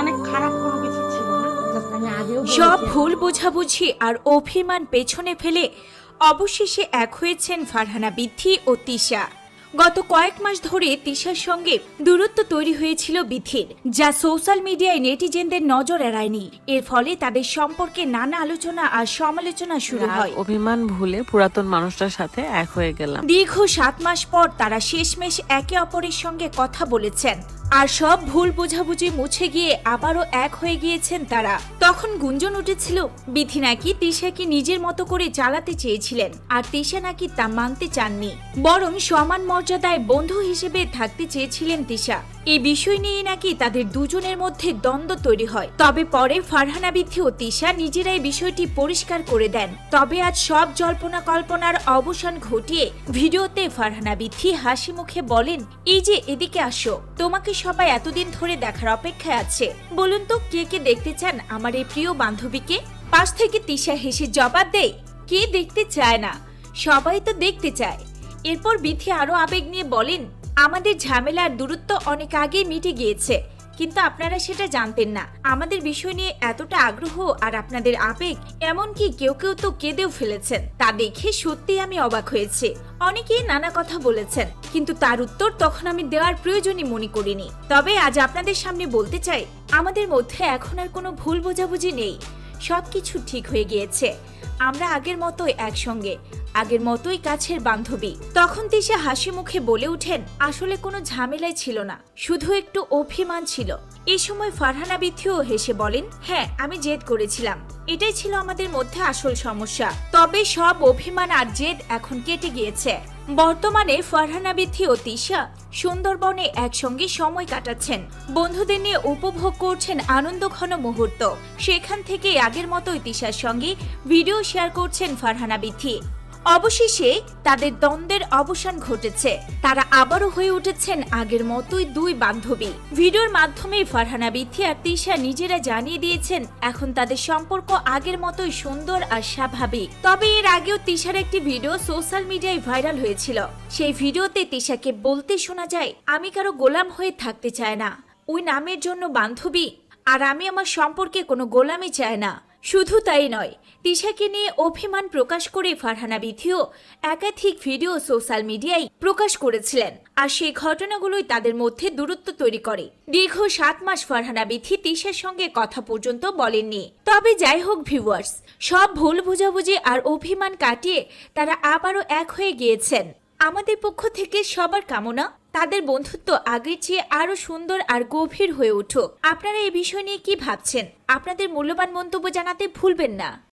মানে খারাপ কোনো কিছু ছিল না। সব ভুল বোঝাবুঝি আর অভিমান পেছনে ফেলে অবশেষে এক হয়েছেন ফারহানা বিথি ও তিশা। গত কয়েক মাস ধরে তিশার সঙ্গে দূরত্ব তৈরি হয়েছিল বিথির যা সোশ্যাল মিডিয়ায় নেটিজেনদের নজর এড়ায়নি। এর ফলে তাদের সম্পর্কে নানা আলোচনা আর সমালোচনা শুরু হয়। অভিমান ভুলে পুরাতন মানুষটার সাথে এক হয়ে গেলাম। দীর্ঘ সাত মাস পর তারা শেষমেশ একে অপরের সঙ্গে কথা বলেছেন। আর সব ভুল বোঝাবুঝি মুছে গিয়ে আবারও এক হয়ে গিয়েছেন তারা। তখন গুঞ্জন উঠেছিল বিথি নাকি তিশাকে নিজের মতো করে চালাতে চেয়েছিলেন, আর তিশা নাকি তা মানতে চাননি। বরং সমান মর্যাদায় বন্ধু হিসেবে থাকতে চেয়েছিলেন তিশা এই বিষয় নিয়ে নাকি তাদের দুজনের মধ্যে দ্বন্দ্ব তৈরি হয়। তবে পরে ফারহানা বিথি ও তিশা নিজেরাই বিষয়টি পরিষ্কার করে দেন। তবে আজ সব জল্পনা কল্পনার অবসান ঘটিয়ে ভিডিওতে ফারহানা বিথি হাসি মুখে বলেন, এই যে, এদিকে আসো। তোমাকে সবাই এতদিন ধরে দেখার অপেক্ষায় আছে। বলুন তো, কে কে দেখতে চান আমার এই প্রিয় বান্ধবীকে? পাশ থেকে তিশা হেসে জবাব দেয়, কে দেখতে চায় না? সবাই তো দেখতে চায়। এরপর বিথি আরও আবেগ নিয়ে বলেন, আমাদের ঝামেলার দূরত্ব অনেক আগে মিটে গিয়েছে। কিন্তু আপনারা সেটা জানতেন না। আমাদের বিষয় নিয়ে এতটা আগ্রহ আর আপনাদের আবেগ, এমনকি কেউ কেউ তো কেঁদেও ফেলেছেন, তা দেখে সত্যি আমি অবাক হয়েছে। অনেকেই নানা কথা বলেছেন, কিন্তু তার উত্তর তখন আমি দেওয়ার প্রয়োজনই মনে করিনি। তবে আজ আপনাদের সামনে বলতে চাই, আমাদের মধ্যে এখন আর কোনো ভুল বোঝাবুঝি নেই। সবকিছু ঠিক হয়ে গিয়েছে। আমরা আগের মতোই একসঙ্গে। আগের মতোই কাছের বান্ধবী। তখন তিশা হাসি মুখে বলে ওঠেন, আসলে কোনো ঝামেলাই ছিল না, শুধু একটু অভিমান ছিল। এই সময় ফারহানা বিথিও হেসে বলেন হ্যাঁ আমি জেদ করেছিলাম। এটাই ছিল আমাদের মধ্যে আসল সমস্যা। তবে সব অভিমান আর জেদ এখন কেটে গিয়েছে। বর্তমানে ফারহানা বিথি ও তিশা সুন্দরবনে একসঙ্গে সময় কাটাচ্ছেন। বন্ধুদের নিয়ে উপভোগ করছেন আনন্দ ঘন মুহূর্ত। সেখান থেকেই আগের মতোই তিশার সঙ্গে ভিডিও শেয়ার করছেন ফারহানা বিথি। অবশেষে তাদের দ্বন্দ্বের অবসান ঘটেছে। তারা আবারও হয়ে উঠেছেন আগের মতোই দুই বান্ধবী। ভিডিওর মাধ্যমে ফারহানা বিথি আর তিশা নিজেরা জানিয়ে দিয়েছেন, এখন তাদের সম্পর্ক আগের মতোই সুন্দর আর স্বাভাবিক। তবে এর আগেও তিশার একটি ভিডিও সোশ্যাল মিডিয়ায় ভাইরাল হয়েছিল। সেই ভিডিওতে তিশাকে বলতে শোনা যায়, আমি কারও গোলাম হয়ে থাকতে চাই না। ওই নামের জন্য বান্ধবী। আর আমি আমার সম্পর্কে কোনো গোলামি চাই না। শুধু তাই নয়, তিশাকে নিয়ে অভিমান প্রকাশ করে ফারহানা বিথিও একাধিক ভিডিও সোশ্যাল মিডিয়ায় প্রকাশ করেছিলেন আর সেই ঘটনাগুলোই তাদের মধ্যে দূরত্ব তৈরি করে। দীর্ঘ সাত মাস ফারহানা বিথি তিশার সঙ্গে কথা পর্যন্ত বলেননি। তবে যাই হোক ভিউয়ার্স, সব ভুল বোঝাবুঝি আর অভিমান কাটিয়ে তারা আবারও এক হয়ে গিয়েছেন। আমাদের পক্ষ থেকে সবার কামনা তাদের বন্ধুত্ব আগের চেয়ে আরও সুন্দর আর গভীর হয়ে উঠুক। আপনারা এই বিষয় নিয়ে কি ভাবছেন? আপনাদের মূল্যবান মন্তব্য জানাতে ভুলবেন না।